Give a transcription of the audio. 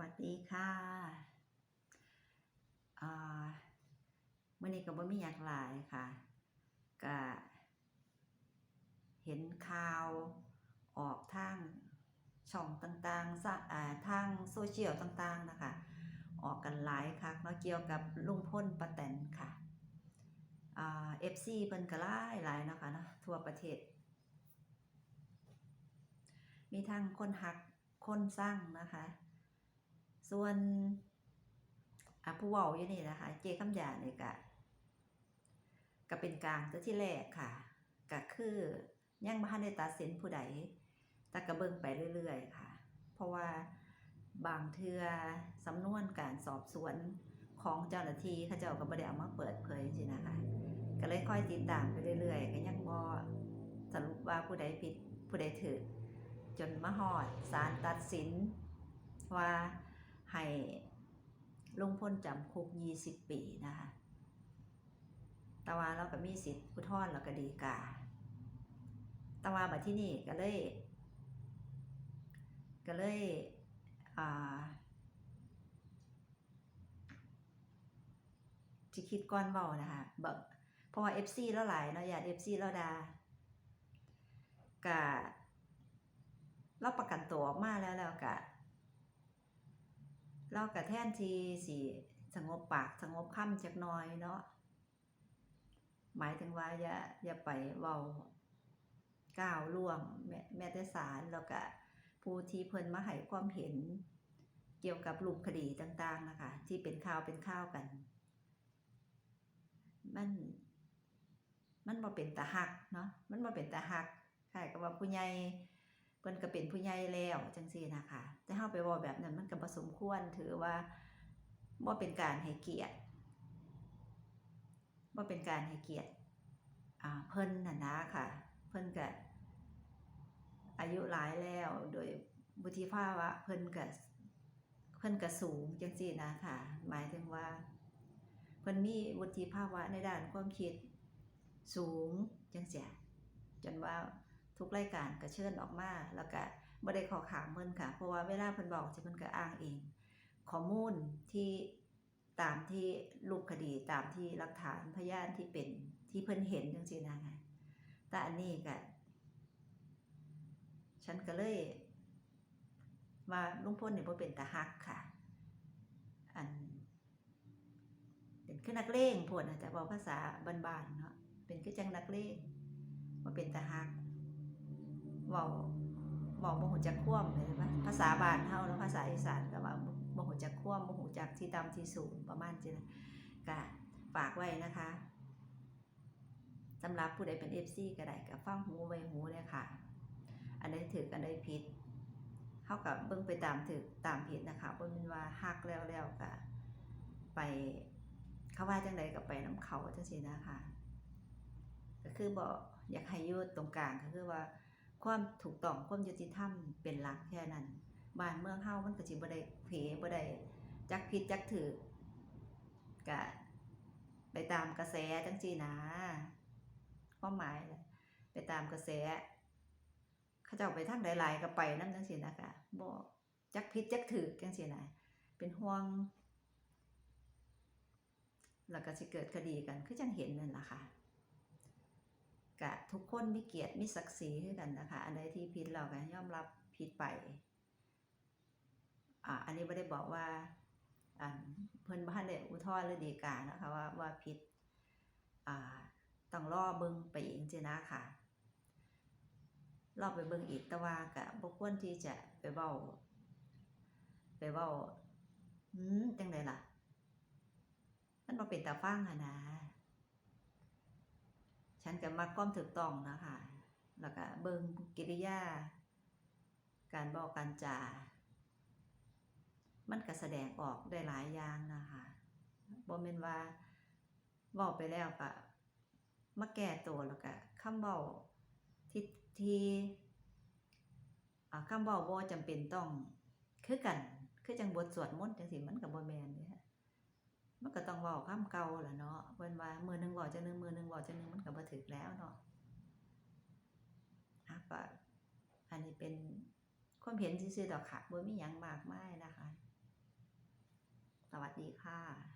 วัสดีค่ะอ่ามื่อนี้ก็บ่มีอยากหลายค่ะก็เห็นข่าวออกทางช่องต่างต่าทางโซเชียลต่างๆนะคะ ออกกันหลายคักเนาะเกี่ยวกับลุงพลป้าแตนค่ะอ่า FC เพิ่นก็หลายหลายเนาะค่ะเนาะทั่วประเทศ มีทั้งคนหักคนสร้างนะคะ ส่วนอะผู้เว้าอยู่นี่นะคะ เจคำหยาเนี่ยก็ก็เป็นกลางตัวที่แรกค่ะก็คือยังบ่ทันได้ตัดสินผู้ใดแต่ก็เบิงไปเรื่อย ๆ ค่ะ เพราะว่าบางเทือสำนวนการสอบสวนของเจ้าหน้าที่เขาเจ้าก็บ่ได้เอามาเปิดเผยจริงนะคะ ก็เลยค่อยติดตามไปเรื่อย ๆ ก็ยังบ่สรุปว่าผู้ใดผิดผู้ใดถูกจนมาฮอดศาลตัดสินว่า ให้ลงพ้นจำคุก20ปีนะคะต่ว่าเราก็มีสิทธิ์อุทธรณ์แล้วก็ดีกาต่ว่าบัดที่นี่ก็เลย ก็เลยอ่าที่คิดก่อนเบานะคะแบบเพราะว่า FC แล้วหลายเนาะอย่า FC แล้วดากะเราประกันตัวออกมาแล้วแล้วกะ เรากะแท่นทีสิสงบปากสงบคำจักน้อยเนาะหมายถึงว่าอย่าอย่าไปเว้าก้าวล่วงแม้แม้แต่ศาลแล้วก็ผู้ที่เพิ่นมาให้ความเห็น เกี่ยวกับรูปคดีต่าง ๆ นะคะ ที่เป็นข่าวเป็นข่าวกัน มัน มันบ่เป็นตาหักเนาะมันบ่เป็นตาหักคล้ายกับว่าผู้ใหญ่ พิ่นก็เป็นผู้ใหญ่แล้วจังซี่นะคะ แต่เฮาไปเว้าแบบนั้นมันก็บ่สมควรถือว่าบ่เป็นการให้เกียรติบ่เป็นการให้เกียรติอ่าเพิ่นน่ะนะค่ะ เพิ่นก็อายุหลายแล้วโดยวุฒิภาวะเพิ่นก็เพิ่นก็สูงจังซี่นะค่ะ หมายถึงว่า เพิ่นมีวุฒิภาวะในด้านความคิดสูงจังซี่จนว่า ทุกรายการก็เชิญออกมา แล้วก็บ่ได้ขอขามเพิ่นค่ะ เพราะว่าเวลาเพิ่นบอกจะเพิ่นก็อ้างเอง ข้อมูลที่ตามที่รูปคดีตามที่หลักฐานพยานที่เป็นที่เพิ่นเห็นจังซี่นะไงแต่อันนี้ก็ฉันก็เลยว่าลุงพลนี่บ่เป็นตาฮักค่ะ อันเป็นคือนักเลงพวกน่ะจะบอกภาษาบ้านๆเนาะเป็นคือจังนักเลงบ่เป็นตาฮัก เว้าเว้าบ่ฮู้จักคว่ำเลยว่าภาษาบ้านเฮาเนาะภาษาอีสานก็ว่าบ่ฮู้จักคว่ำบ่ฮู้จักที่ต่ำที่สูงประมาณนี้นะก็ฝากไว้นะคะสำหรับผู้ใดเป็น FC ก็ได้ก็ฟังหูไว้หูเลยค่ะ อันใดถูกอันใดผิดเฮาก็เบิ่งไปตามถูกตามผิดนะคะบ่แม่นว่าฮักแล้วแล้วก็ไปเขาว่าจังไดก็ไปนํเขาจังซี่นะคะก็คือบ่อยากให้ยู่ตรงกลางก็คือว่า ความถูกต้องความยุติธรรมเป็นหลักแค่นั้นบ้านเมืองเฮามันก็สิบ่ได้เพบ่ได้จักผิดจักถูกก็ไปตามกระแสจังซี่นะความหมายไปตามกระแสเขาเจ้าไปทางหลายก็ไปนำจังซี่นะก็บ่จักผิดจักถูกจังซี่นะเป็นห่วงแล้วก็สิเกิดคดีกันคือจังเห็นนั่นล่ะค่ะ กะทุกคนมีเกียรติมีศักดิ์ศรีคือกันนะคะ อันใดที่ผิดเราก็ยอมรับผิดไปอ่าอันนี้ไม่ได้บอกว่าอันเพิ่นบ้านได้อุทธรณ์หรือฎีกานะคะว่าว่าผิดอ่าต้องรอเบิ่งไปอีกจินะค่ะรอไปเบิ่งอีกแต่ว่าก็บ่ควรที่จะไปเว้าไปเว้าอืมจังไดล่ะ มันบ่เป็นตาฟังอะนะ ฉันก็มักความถูกต้องนะคะ แล้วก็เบิ่งกิริยา การบอกการจา มันก็แสดงออกได้หลายอย่างนะคะบ่แม่นว่าเว้าไปแล้วก็มาแก้ตัวแล้วก็คำเว้าที่ที่อ่าคำเว้าบ่จำเป็นต้องคือกัน คือจังบทสวดมนต์จังซี่มันก็บ่แม่นเด้ มันก็ต้องเว้ามเก่าแหละเนาะเพิ่นว่ามือหนึ่งว่าจะหนึงมือหนึ่งว่าจะหนึงมันก็บ่ถึกแล้วเนาะอะก็อันนี้เป็นความเห็นซื่อๆดอกค่ะบ่มีหยังมากมายนะคะ สวัสดีค่ะ